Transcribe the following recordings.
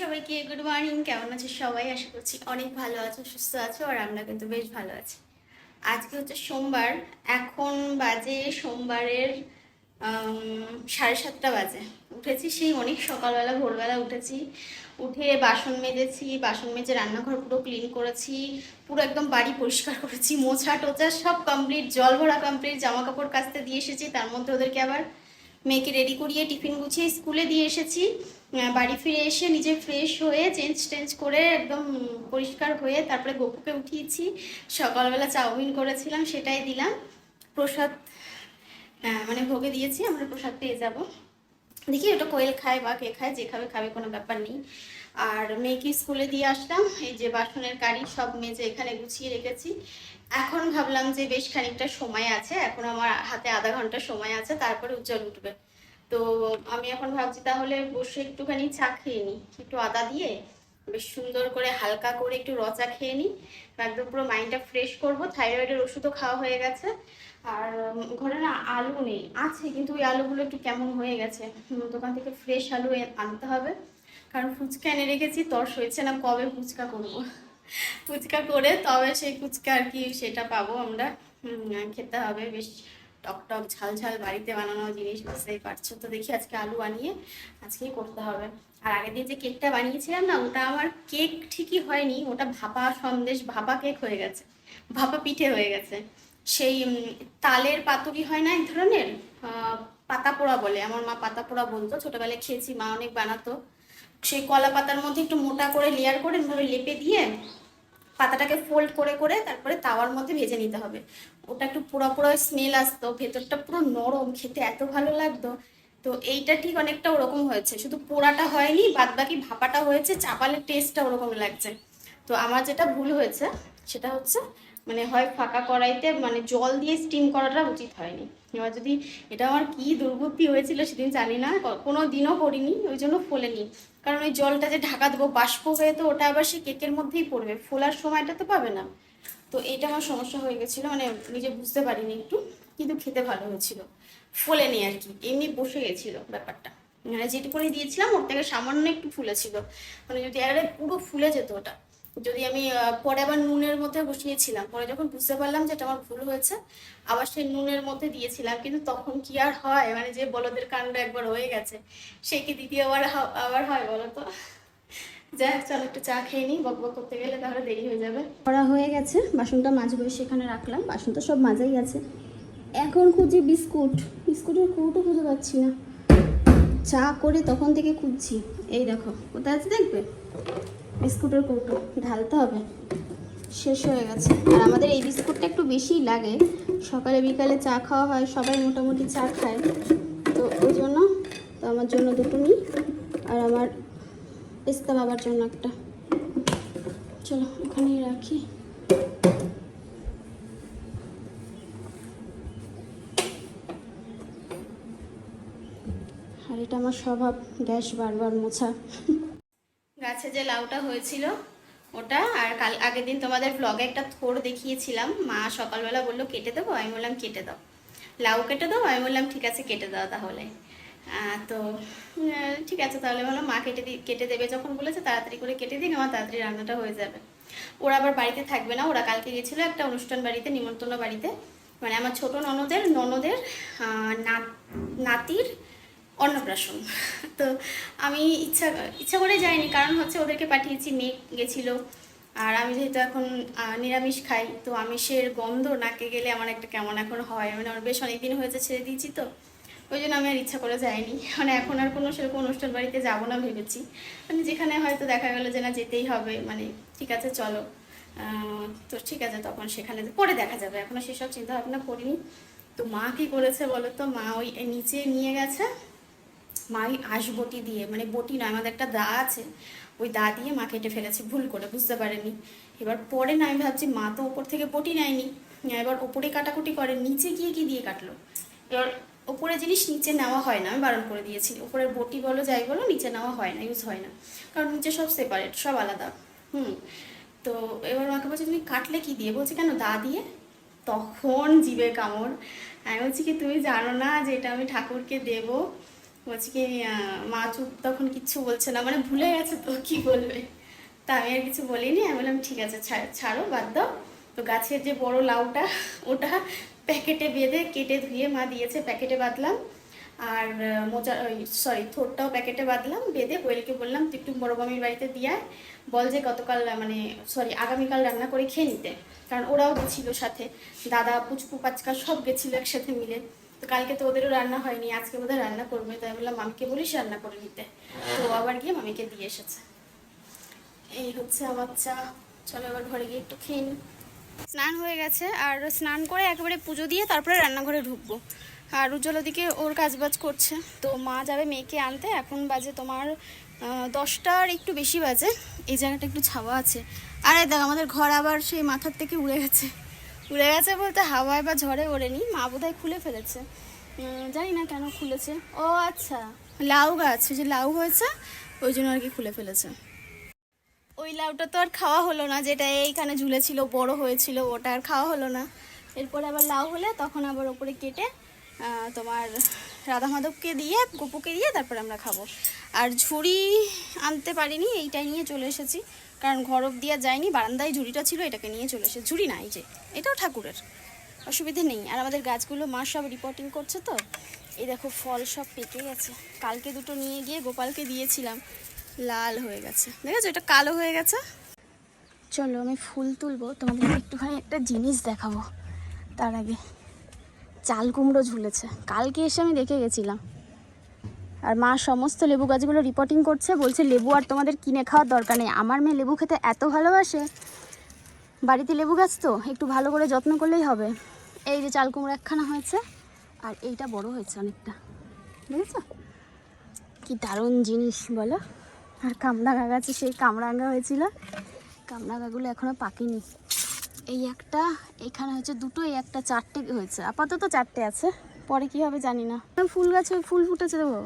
সবাইকে good morning কেমন আছো সবাই? আশা করছি অনেক ভালো আছো, সুস্থ আছো, আর আমরা কিন্তু বেশ ভালো আছি। আজকে হচ্ছে সোমবার, এখন বাজে সোমবারের সাড়ে সাতটা বাজে। উঠেছি সেই অনেক সকালবেলা, ভোরবেলা উঠেছি। উঠে বাসন মেজেছি, বাসন মেজে রান্নাঘর পুরো ক্লিন করেছি, পুরো একদম বাড়ি পরিষ্কার করেছি মোছা টোচা সব কমপ্লিট জল ভরা কমপ্লিট জামা কাপড় কাচতে দিয়ে এসেছি, তার মধ্যে ওদেরকে আবার মেয়েকে রেডি করিয়ে টিফিন গুছিয়ে স্কুলে দিয়ে এসেছি। বাড়ি ফিরে এসে নিজে ফ্রেশ হয়ে চেঞ্জ টেঞ্জ করে একদম পরিষ্কার হয়ে তারপরে গপুকে উঠিয়েছি। সকালবেলা চাউমিন করেছিলাম, সেটাই দিলাম। প্রসাদ মানে ভোগে দিয়েছি, আমরা প্রসাদ পেয়ে যাব। দেখি ওটা কোয়েল খায় বা কে খায়, যে খাবে খাবে, কোনো ব্যাপার নেই। আর মেয়েকে স্কুলে দিয়ে আসলাম, এই যে বাসনের কারি সব মেজে এখানে গুছিয়ে রেখেছি। এখন ভাবলাম যে বেশ খানিকটা সময় আছে, এখন আমার হাতে আধা ঘণ্টা সময় আছে, তারপরে উজ্জ্বল উঠবে। তো আমি এখন ভাবছি তাহলে বসে একটুখানি চা খেয়ে নিই একটু আদা দিয়ে বেশ সুন্দর করে হালকা করে একটু রচা খেয়ে নিই একদম পুরো মাইন্ডটা ফ্রেশ করব। থাইরয়েডের ওষুধও খাওয়া হয়ে গেছে। আর ঘরে না আলু নেই। আছে, কিন্তু ওই আলুগুলো একটু কেমন হয়ে গেছে। দোকান থেকে ফ্রেশ আলু আনতে হবে। কারণ ফুচকা এনে রেখেছি তর্স হয়েছে না, কবে ফুচকা করব? ফুচকা করে তবে সেই ফুচকা আর কি সেটা পাবো আমরা। খেতে হবে। বেশ টক টক, ঝাল ঝাল বাড়িতে বানানো জিনিস, বুঝতেই পারছ? তো দেখি আজকে আলু বানিয়ে আজকেই করতে হবে। আর আগের দিন যে কেকটা বানিয়েছিলাম না, ওটা আমার কেক ঠিকই হয়নি, ওটা ভাপা সন্দেশ, ভাপা কেক হয়ে গেছে, ভাপা পিঠে হয়ে গেছে। সেই তালের পাতুরি হয় না এক ধরনের? পাতা পোড়া বলে, আমার মা পাতা পোড়া বলতো, ছোটবেলায় খেয়েছি, মা অনেক বানাতো। সেই কলা পাতার মধ্যে একটু মোটা করে লেয়ার করে লেপে দিয়ে পাতাটাকে ফোল্ড করে করে তারপরে তাওয়ার মধ্যে ভেজে নিতে হবে। ওটা একটু পুরো পুরো স্মেল আসতো, ভেতরটা পুরো নরম, খেতে এত ভালো লাগতো। তো এইটা ঠিক অনেকটা ওরকম হয়েছে। শুধু পোড়াটা হয়নি বাদ বাকি ভাপাটা হয়েছে, চাপালের টেস্টটা ওরকম লাগছে। তো আমার যেটা ভুল হয়েছে, সেটা হচ্ছে মানে হয় ফাঁকা কড়াইতে মানে জল দিয়ে স্টিম করাটা উচিত হয়নি। এবার যদি এটা আমার কি দুর্গতি হয়েছিল সেদিন জানি না কোনো দিনও করিনি, ওই জন্য ফোলেনি। কারণ ওই জলটা যে ঢাকা দেবো, বাষ্প হয়ে তো ওটা আবার সে কেকের মধ্যেই পড়বে। ফোলার সময়টা তো পাবে না। তো এটা আমার সমস্যা হয়ে গেছিল মানে নিজে বুঝতে পারিনি একটু, কিন্তু খেতে ভালো হয়েছিল। ফোলেনি আর কি, এমনি বসে গেছিল ব্যাপারটা। মানে যেটুকুনি দিয়েছিলাম, ওর থেকে সামান্য একটু ফুলেছিল। মানে যদি আরে পুরো ফুলে যেত ওটা। যদি আমি পরে আবার নুনের মধ্যে বসিয়েছিলাম, পরে যখন বুঝতে পারলাম যে এটা আমার ভুল হয়েছে, আবার সেই নুনের মধ্যে দিয়েছিলাম, কিন্তু তখন কি আর হয়? মানে যে বলদের কাণ্ড একবার হয়ে গেছে, সে কি দ্বিতীয়বার আবার হয় বলো তো? যাই চলো একটু চা খেয়ে নিই, বক বক করতে গেলে তাহলে দেরি হয়ে যাবে। করা হয়ে গেছে, বাসনটা মাজবো সেখানে রাখলাম, বাসন তো সব মাজাই আছে। এখন খুঁজি বিস্কুট, বিস্কুটের কৌটো খুঁজে পাচ্ছি না। চা করে তখন থেকে খুঁজছি, এই দেখো, কোথায় আছে দেখবে? বিস্কুটের কৌটো। ঢালতে হবে। শেষ হয়ে গেছে। আর আমাদের এই বিস্কুটটা একটু বেশিই লাগে। সকালে, বিকালে চা খাওয়া হয়, সবাই মোটামুটি চা খায়। তো ওই জন্য তো আমার জন্য দুটো নিই আর আমার পেস্তা বাবার জন্য একটা। চলো, ওখানেই রাখি। আর এটা আমার স্বভাব, গ্যাস বারবার মোছা। যে লাউটা হয়েছিল ওটা, আর কাল, আগের দিন তোমাদের ব্লগে একটা থোর দেখিয়েছিলাম। মা সকালবেলা বলল, কেটে দেবো? আমি বললাম, কেটে দাও। লাউ কেটে দাও? আমি বললাম, ঠিক আছে, কেটে দাও তাহলে। তো ঠিক আছে, তাহলে বললাম মা কেটে কেটে দেবে যখন বলেছে, তাড়াতাড়ি করে কেটে দিন আমার তাড়াতাড়ি রান্নাটা হয়ে যাবে। ওরা আবার বাড়িতে থাকবে না, ওরা কালকে গেছিল একটা অনুষ্ঠান বাড়িতে, নিমন্ত্রণ বাড়িতে। মানে আমার ছোট ননদের ননদের নাতির অন্নপ্রাশন। তো আমি ইচ্ছা ইচ্ছা করে যাইনি, কারণ হচ্ছে ওদেরকে পাঠিয়েছি মেয়ে গেছিল। আর আমি যেহেতু এখন নিরামিষ খাই, তো আমিষের গন্ধ নাকে গেলে আমার একটা কেমন এখন হয়। মানে আমার বেশ অনেকদিন হয়েছে ছেড়ে দিয়েছি তো, ওই জন্য আমি আর ইচ্ছা করে যাইনি। মানে এখন আর কোনো সেরকম অনুষ্ঠান বাড়িতে যাব না ভেবেছি। মানে যেখানে হয়তো দেখা গেলো যে না, যেতেই হবে। মানে ঠিক আছে, চলো। তো ঠিক আছে, তখন সেখানে পরে দেখা যাবে। এখনও সেসব চিন্তা ভাবনা করিনি। তো মা কি করেছে বলো তো? মা ওই নিচে নিয়ে গেছে। মা ওই আঁশবটি দিয়ে মানে বটি নয়, আমাদের একটা দা আছে, ওই দা দিয়ে মা কেটে ফেলেছে, ভুল করে, বুঝতে পারেনি এবার পরে না, আমি ভাবছি মা তো ওপর থেকে বটি নেয়নি, এবার ওপরে কাটাকুটি করে, নিচে গিয়ে কি দিয়ে কাটলো? এবার ওপরে জিনিস নিচে নেওয়া হয় না, আমি বারণ করে দিয়েছি ওপরের বটি বলো, যাই বলো, নিচে নেওয়া হয় না ইউজ হয় না, কারণ নিচে সব সেপারেট সব আলাদা, হুম। তো এবার মাকে বলছে, তুমি কাটলে কি দিয়ে? বলছে, কেন, দা দিয়ে? তখন জিভে কামড়, আমি বলছি কি, তুমি জানো না যে এটা আমি ঠাকুরকে দেবো? বলছি কি মা চুপ, তখন কিচ্ছু বলছে না মানে ভুলে গেছে তো, কি বলবে? তা আমি আর কিছু বলিনি, আমি বললাম, ঠিক আছে, ছাড়- বাদ দাও। তো গাছের যে বড় লাউটা, ওটা প্যাকেটে বেঁধে, কেটে ধুয়ে মা দিয়েছে, প্যাকেটে বাঁধলাম। আর মোজা সরি, থোরটাও প্যাকেটে বাঁধলাম, বেঁধে কোয়েলকে বললাম তুই একটু বড় মামির বাড়িতে দিয়ে। বল যে গতকাল মানে সরি, আগামীকাল রান্না করে খেয়ে নিতে। কারণ ওরাও গেছিল সাথে, দাদা, পুচকু, পাচকা সব গেছিল একসাথে মিলে। তো কালকে তো ওদেরও রান্না হয়নি, আজকে বোধহয় রান্না করবে, তাই বললাম মামিকে বলিস রান্না করে নিতে। তো আবার গিয়ে মামিকে দিয়ে এসেছে। এই হচ্ছে আমার চা। চলো এবার ঘরে গিয়ে একটু খেয়ে স্নান হয়ে গেছে, আর স্নান করে একেবারে পুজো দিয়ে তারপরে রান্নাঘরে ঢুকবো। আর উজ্জ্বল ওদিকে ওর কাজবাজ করছে। তো মা যাবে মেয়েকে আনতে, এখন বাজে তোমার দশটার একটু বেশি বাজে। এই জায়গাটা একটু ছাওয়া আছে। আরে দেখ, আমাদের ঘর আবার সেই মাথার থেকে উড়ে গেছে। উড়ে গেছে বলতে হাওয়ায় বা ঝড়ে ওড়েনি, মা বোধহয় খুলে ফেলেছে। জানি না কেন খুলেছে। ও আচ্ছা লাউ গাছ যে লাউ হয়েছে, ওই জন্য আর কি খুলে ফেলেছে। ওই লাউটা তো আর খাওয়া হলো না, যেটা এইখানে ঝুলেছিল, বড় হয়েছিল, ওটা আর খাওয়া হলো না। এরপরে আবার লাউ হলে তখন আবার ওপরে কেটে তোমার রাধা মাধবকে দিয়ে, গপুকে দিয়ে তারপরে আমরা খাব। আর ঝুড়ি আনতে পারিনি, এইটাই নিয়ে চলে এসেছি। কারণ ঘর অব্দি আর যায়নি, বারান্দায় ঝুড়িটা ছিল, এটাকে নিয়ে চলে এসেছি ঝুড়ি না, এই যে, এটাও ঠাকুরের। অসুবিধে নেই। আর আমাদের গাছগুলো মা সব রিপোর্টিং করছে তো। এই দেখো, ফল সব পেকে গেছে। কালকে দুটো নিয়ে গিয়ে গোপালকে দিয়েছিলাম। লাল হয়ে গেছে। দেখেছ? এটা কালো হয়ে গেছে। চলো, আমি ফুল তুলবো। তোমাদের একটুখানি একটা জিনিস দেখাবো। তার আগে, চাল কুমড়ো ঝুলেছে। কালকে এসে আমি দেখে গেছিলাম। আর মা সমস্ত লেবু গাছগুলো রিপোর্টিং করছে, বলছে, লেবু আর তোমাদের কিনে খাওয়ার দরকার নেই। আমার মেয়ে লেবু খেতে এত ভালোবাসে। বাড়িতে লেবু গাছ তো, একটু ভালো করে যত্ন করলেই হবে। এই যে চাল কুমড়ো একখানা হয়েছে, আর এইটা বড় হয়েছে অনেকটা। বুঝেছ? কি দারুণ জিনিস, বলো। আর কামরাঙা গাছে সেই কামরাঙা হয়েছিল। কামরাঙাগুলো এখনও পাকেনি। এই একটা, এখানে হচ্ছে দুটো, এই একটা চারটে হয়েছে। আপাতত চারটে আছে। পরে কি হবে জানি না। ফুল গাছে ফুল ফুটেছে দেবো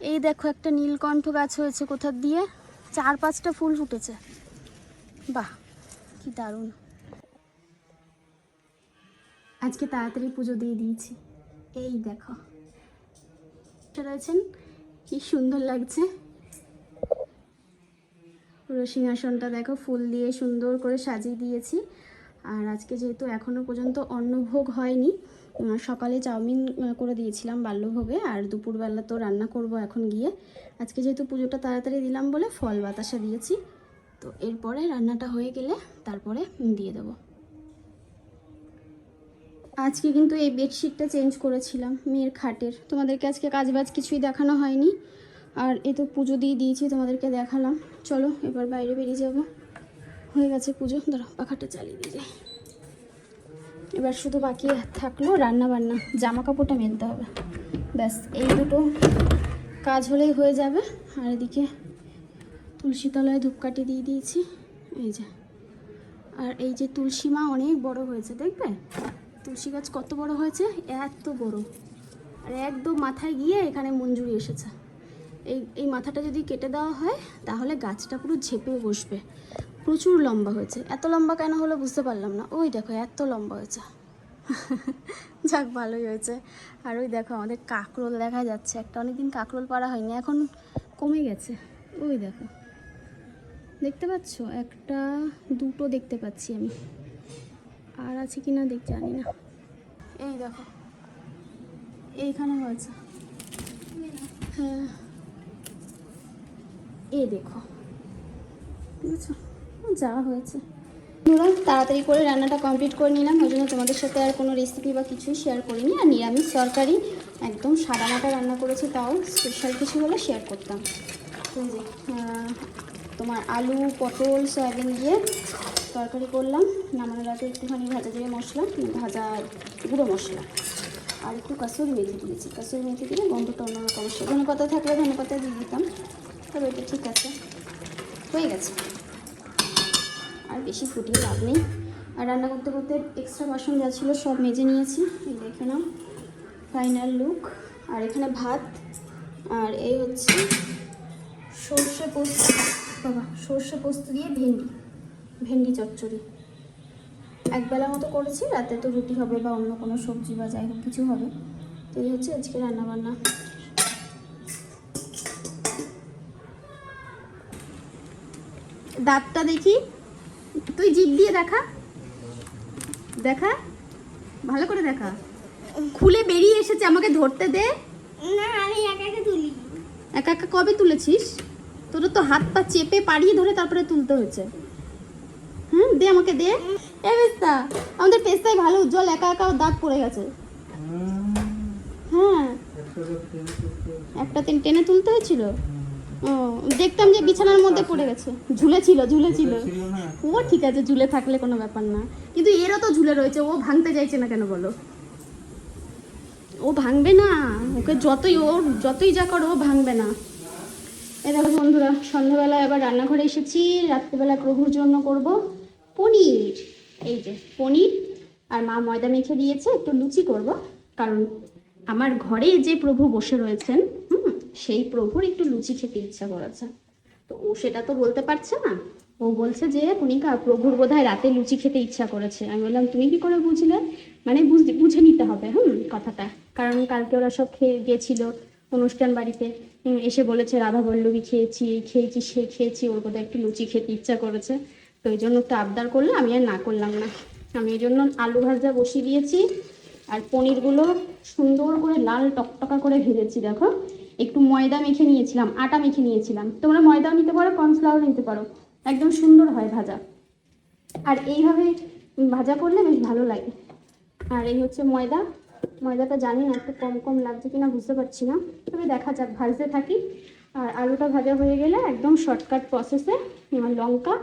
এই দেখো একটা নীলকণ্ঠ গাছ হয়েছে কোথার দিয়ে। চার পাঁচটা ফুল ফুটেছে। বাহ, কি দারুণ। আজকে তাড়াতাড়ি পুজো দিয়ে দিয়েছি। এই দেখো। রয়েছেন, কি সুন্দর লাগছে। পুরো সিংহাসনটা দেখো, ফুল দিয়ে সুন্দর করে সাজিয়ে দিয়েছি। আর আজকে যেহেতু এখনও পর্যন্ত অন্নভোগ হয়নি সকালে চাউমিন করে দিয়েছিলাম বাল্যভোগে। আর দুপুরবেলা তো রান্না করব এখন গিয়ে। আজকে যেহেতু পুজোটা তাড়াতাড়ি দিলাম বলে ফল বাতাসা দিয়েছি। তো এরপরে রান্নাটা হয়ে গেলে তারপরে দিয়ে দেবো। আজকে কিন্তু এই বেডশিটটা চেঞ্জ করেছিলাম মেয়ের খাটের। তোমাদেরকে আজকে কাজবাজ কিছুই দেখানো হয়নি। আর এ তো পুজো দিয়ে দিয়েছি, তোমাদেরকে দেখালাম। চলো, এবার বাইরে বেরিয়ে যাব। হয়ে গেছে পুজো। ধরো, পাখাটা চালিয়ে দিয়ে যাই। এবার শুধু বাকি থাকল রান্না বান্না জামা কাপড়টা মেলতে হবে। ব্যাস, এই দুটো কাজ হলেই হয়ে যাবে। আর এদিকে তুলসী তলায় ধূপকাঠি দিয়ে দিয়েছি। এই যে। আর এই যে তুলসী মা অনেক বড় হয়েছে, দেখবে? তুলসী গাছ কত বড় হয়েছে? এত বড়। আর একদম মাথায় গিয়ে এখানে মঞ্জুরি এসেছে। এই এই মাথাটা যদি কেটে দেওয়া হয়, তাহলে গাছটা পুরো ঝেপে বসবে। প্রচুর লম্বা হয়েছে। এত লম্বা কেন হলো বুঝতে পারলাম না। ওই দেখো, এত লম্বা হয়েছে। যাক, ভালোই হয়েছে। আর ওই দেখো, আমাদের কাকরোল দেখা যাচ্ছে। একটা অনেকদিন কাকরোল পাড়া হয়নি, এখন কমে গেছে। ওই দেখো। দেখতে পাচ্ছ? একটা, দুটো দেখতে পাচ্ছি আমি। আর আছে কি না দেখ, জানি না। এই দেখো। এইখানে হয়েছে। হ্যাঁ। এই দেখো। বুঝেছ? যা হয়েছে। তাড়াতাড়ি করে রান্নাটা কমপ্লিট করে নিলাম। ওই জন্য তোমাদের সাথে আর কোনো রেসিপি বা কিছুই শেয়ার করিনি। আর নিরামিষ তরকারি একদম সাদা মাটা রান্না করেছি, তাও স্পেশাল কিছু হলে শেয়ার করতাম। তোমার আলু, পটল, সয়াবিন দিয়ে তরকারি করলাম। নামানোর আগে একটুখানি ভাজা দিয়ে মশলা, ভাজা গুঁড়ো মশলা। আর একটু কাসুরি মেথি দিয়েছি। কাসুরি মেথি দিলে গন্ধটা অন্যরকম আসে। থাকলে ধনে পাতা দিয়ে দিতাম। তবে এটা ঠিক আছে। হয়ে গেছে। আর বেশি ফুটিয়ে লাভ নেই। আর রান্না করতে করতে এক্সট্রা বাসন যা ছিল সব মেজে নিয়েছি। দেখে নাও ফাইনাল লুক আর এখানে ভাত, আর এই হচ্ছে সর্ষে পোস্ত, বাবা, সর্ষে পোস্ত দিয়ে ভেন্ডি ভেন্ডি চচ্চড়ি। একবেলা মতো করেছি, রাতে তো রুটি হবে বা অন্য কোনো সবজি বা যাই হোক কিছু হবে। তো এই হচ্ছে আজকে রান্নাবান্না। দাঁতটা দেখি। তুই জিভ দিয়ে দেখা। দেখা। ভালো করে দেখা। খুলে বেরিয়ে এসেছে আমাকে ধরতে দে। না আমি একা একা তুলি। একা একা কবে তুলেছিস? তোর তো হাত পা চেপে পাড়িয়ে ধরে তারপরে তুলতে হয়েছে। হুম দে আমাকে দে। এ পেস্তা আমাদের পেস্তায় ভালো উজ্জ্বল একা একা দাঁত পড়ে গেছে। হ্যাঁ। একটা তিন টেনে তুলতে হয়েছিল? দেখতাম যে বিছানার মধ্যে পড়ে গেছে। ঝুলেছিল ঝুলেছিল। ও ঠিক আছে ঝুলে থাকলে কোনো ব্যাপার না। কিন্তু এরও তো ঝুলে রয়েছে ও ভাঙতে চাইছে না কেন বলো? ও ভাঙবে না ওকে যতই ও যতই যা করো ও ভাঙবে না। এই দেখো বন্ধুরা সন্ধ্যাবেলা এবার রান্নাঘরে এসেছি রাত্রিবেলা প্রভুর জন্য করব পনির। এই যে পনির আর মা ময়দা মেখে দিয়েছে একটু লুচি করব কারণ আমার ঘরে যে প্রভু বসে রয়েছেন সেই প্রভুর একটু লুচি খেতে ইচ্ছা করেছে। তো ও সেটা তো বলতে পারছে না। ও বলছে যে, কণিকা, প্রভুর বোধহয় রাতে লুচি খেতে ইচ্ছা করেছে। আমি বললাম, তুমি কি করে বুঝলে? মানে বুঝ- নিতে হবে, হুম, কথাটা। কারণ কালকে ওরা সব খেয়ে গিয়েছিল অনুষ্ঠান বাড়িতে। এসে বলেছে, রাধা বল্লভী খেয়েছি, এই খেয়েছি, সে খেয়েছি, ওর বোধহয় একটু লুচি খেতে ইচ্ছা করেছে। তো ওই জন্য একটু আবদার করলে আমি আর না করলাম না। আমি এই জন্য আলু ভাজা বসিয়ে দিয়েছি, আর পনিরগুলো সুন্দর করে লাল টকটকা করে ভেজেছি, দেখো। একটু ময়দা মেখে নিয়েছিলাম, আটা মেখে নিয়েছিলাম। তোমরা ময়দাও নিতে পারো কর্নফ্লাওয়ার নিতে পারো। একদম সুন্দর হয় ভাজা। আর এইভাবে ভাজা করলে বেশ ভালো লাগে। আর এই হচ্ছে ময়দা। ময়দাটা জানি না, একটু কম কম লাগছে কিনা বুঝতে পারছি না। তবে দেখা যাক, ভাজতে থাকি। আর আলুটা ভাজা হয়ে গেলে একদম শর্টকাট প্রসেসে আমার লঙ্কা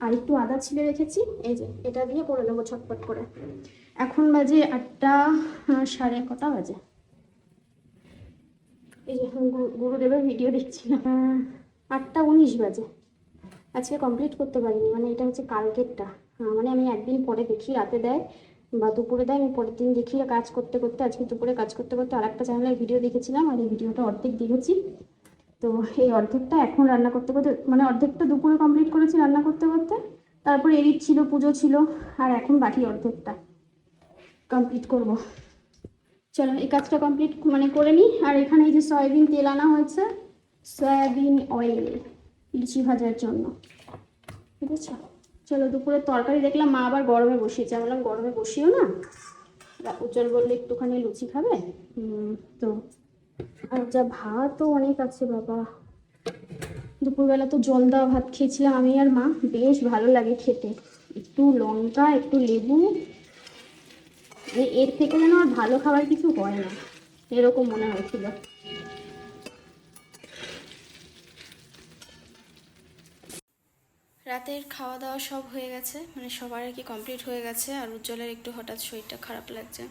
আর একটু আদা ছিলে রেখেছি। এই যে, এটা দিয়ে করে নেব ছটপট করে। এখন বাজে আটটা সাড়ে কটা বাজে। এই যে গুরুদেবের ভিডিও দেখছিলাম। আটটা উনিশ বাজে। আজকে কমপ্লিট করতে পারিনি। মানে এটা হচ্ছে কালকেরটা মানে আমি একদিন পরে দেখি, রাতে দেয় বা দুপুরে দেয়। আমি পরের দিন দেখি কাজ করতে করতে। আজকে দুপুরে কাজ করতে করতে আর একটা চ্যানেলের ভিডিও দেখেছিলাম আর এই ভিডিওটা অর্ধেক দেখেছি। তো এই অর্ধেকটা এখন রান্না করতে করতে মানে অর্ধেকটা দুপুরে কমপ্লিট করেছি রান্না করতে করতে। তারপরে এডিট ছিল, পুজো ছিল, আর এখন বাকি অর্ধেকটা কমপ্লিট করব। চলো, এই কাজটা কমপ্লিট মানে করে নিই। আর এখানে এই যে সয়াবিন তেল আনা হয়েছে, সয়াবিন অয়েল লুচি ভাজার জন্য। ঠিক আছে? চলো দুপুরে তরকারি দেখলাম মা আবার গরমে বসিয়েছে। আমি বললাম, গরমে বসিও না? উজ্জ্বল বললে, একটুখানি লুচি খাবে? তো আর যা ভাতও অনেক আছে, বাবা। দুপুরবেলা তো জল দেওয়া ভাত খেয়েছিলাম আমি আর মা। বেশ ভালো লাগে খেতে। একটু লঙ্কা, একটু লেবু এ- এর থেকে যেন আর ভালো খাবার কিছু হয় না, এরকম মনে হয়েছিল। রাতের খাওয়া দাওয়া সব হয়ে গেছে মানে সবার আর কি কমপ্লিট হয়ে গেছে, আর উজ্জ্বলের একটু হঠাৎ শরীরটা খারাপ লাগছে।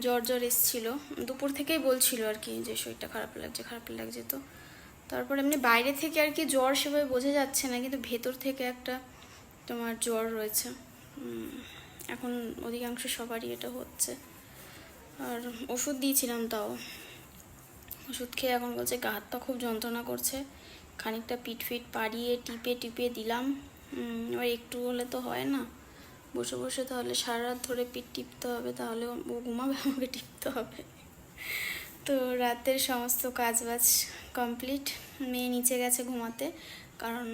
জ্বর জ্বর এসছিল, দুপুর থেকেই বলছিল আর কি যে শরীরটা খারাপ লাগছে খারাপ লাগছে তো। তারপর এমনি বাইরে থেকে আর কি জ্বর সেভাবে বোঝা যাচ্ছে না, কিন্তু ভেতর থেকে একটা তোমার জ্বর রয়েছে। এখন অধিকাংশ সবারই এটা হচ্ছে। আর ওষুধ দিয়েছিলাম তাও। ওষুধ খেয়ে এখন বলছে গা হাতটা খুব যন্ত্রণা করছে। খানিকটা পিঠ ফিট পাড়িয়ে, টিপে টিপে দিলাম। এবার একটু হলে তো হয় না। বসে বসে তাহলে সারা রাত ধরে পিঠ টিপতে হবে, তাহলে ও ঘুমাবে, আমাকে টিপতে হবে। তো রাতের সমস্ত কাজ বাজ কমপ্লিট। মেয়ে নিচে গেছে ঘুমাতে, কারণ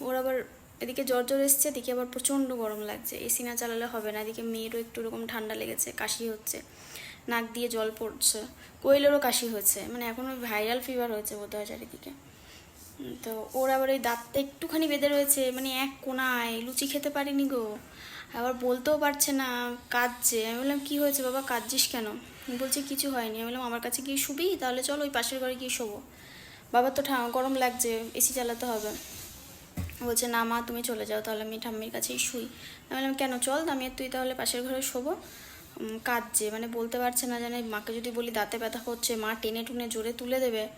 ওর আবার এদিকে জ্বর জ্বর এসছে, এদিকে আবার প্রচণ্ড গরম লাগছে। এসি না চালালে হবে না, এদিকে মেয়েরও একটু এরকম ঠান্ডা লেগেছে, কাশি হচ্ছে। নাক দিয়ে জল পড়ছে, কোয়েলেরও কাশি হয়েছে মানে এখনও ভাইরাল ফিভার হয়েছে বোধ হয় চারিদিকে তো ওর আবার ওই দাঁতটা একটুখানি বেঁধে রয়েছে মানে এক কোনায়, লুচি খেতে পারিনি গো। আবার বলতেও পারছে না, কাঁদছে। আমি বললাম, কী হয়েছে বাবা, কাঁদছিস কেন? বলছে, কিছু হয়নি। আমি বললাম, আমার কাছে গিয়ে শুবি, তাহলে চলো ওই পাশের ঘরে গিয়ে শোবো। বাবার তো ঠা- গরম লাগছে, এসি চালাতে হবে। বলছে, না মা, তুমি চলে যাও, তাহলে আমি ঠাম্মির কাছেই শুই। আমি বললাম, কেন? চল, আমি তুই তাহলে পাশের ঘরে শোবো। কাঁদছে মানে বলতে পারছে না জানে, মাকে যদি বলি দাঁতে ব্যথা করছে, মা টেনে টুনে জোরে তুলে দেবে,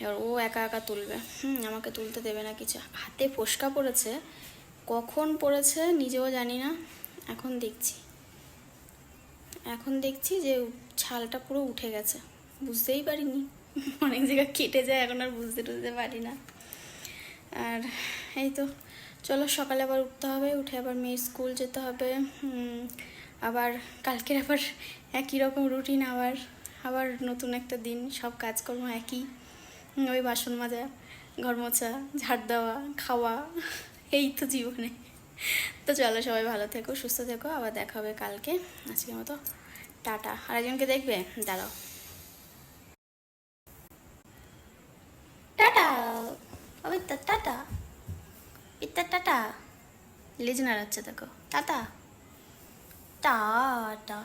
এবার ও একা একা তুলবে। হুম, আমাকে তুলতে দেবে না কিছু। হাতে ফোসকা পড়েছে, কখন পড়েছে নিজেও জানি না, এখন দেখছি। এখন দেখছি যে ছালটা পুরো উঠে গেছে, বুঝতেই পারিনি। অনেক জায়গা কেটে যায়, এখন আর বুঝতে টুঝতে পারি না। আর এই তো, চলো সকালে আবার উঠতে হবে, উঠে আবার মেয়ের স্কুল যেতে হবে আবার কালকের আবার একই রকম রুটিন আবার আবার নতুন একটা দিন, সব কাজকর্ম একই, ওই বাসন মাজা, ঘর মোছা, ঝাড় দেওয়া, খাওয়া, এই তো জীবনে। তো চলো সবাই ভালো থেকো, সুস্থ থেকো, আবার দেখা হবে কালকে, আজকের মতো, টাটা। আর একজনকে দেখবে? দাঁড়াও। টাটা! পবিত্র টাটা পিত্তার টাটা লেজ নাড়াচ্ছে দেখো। Tata tata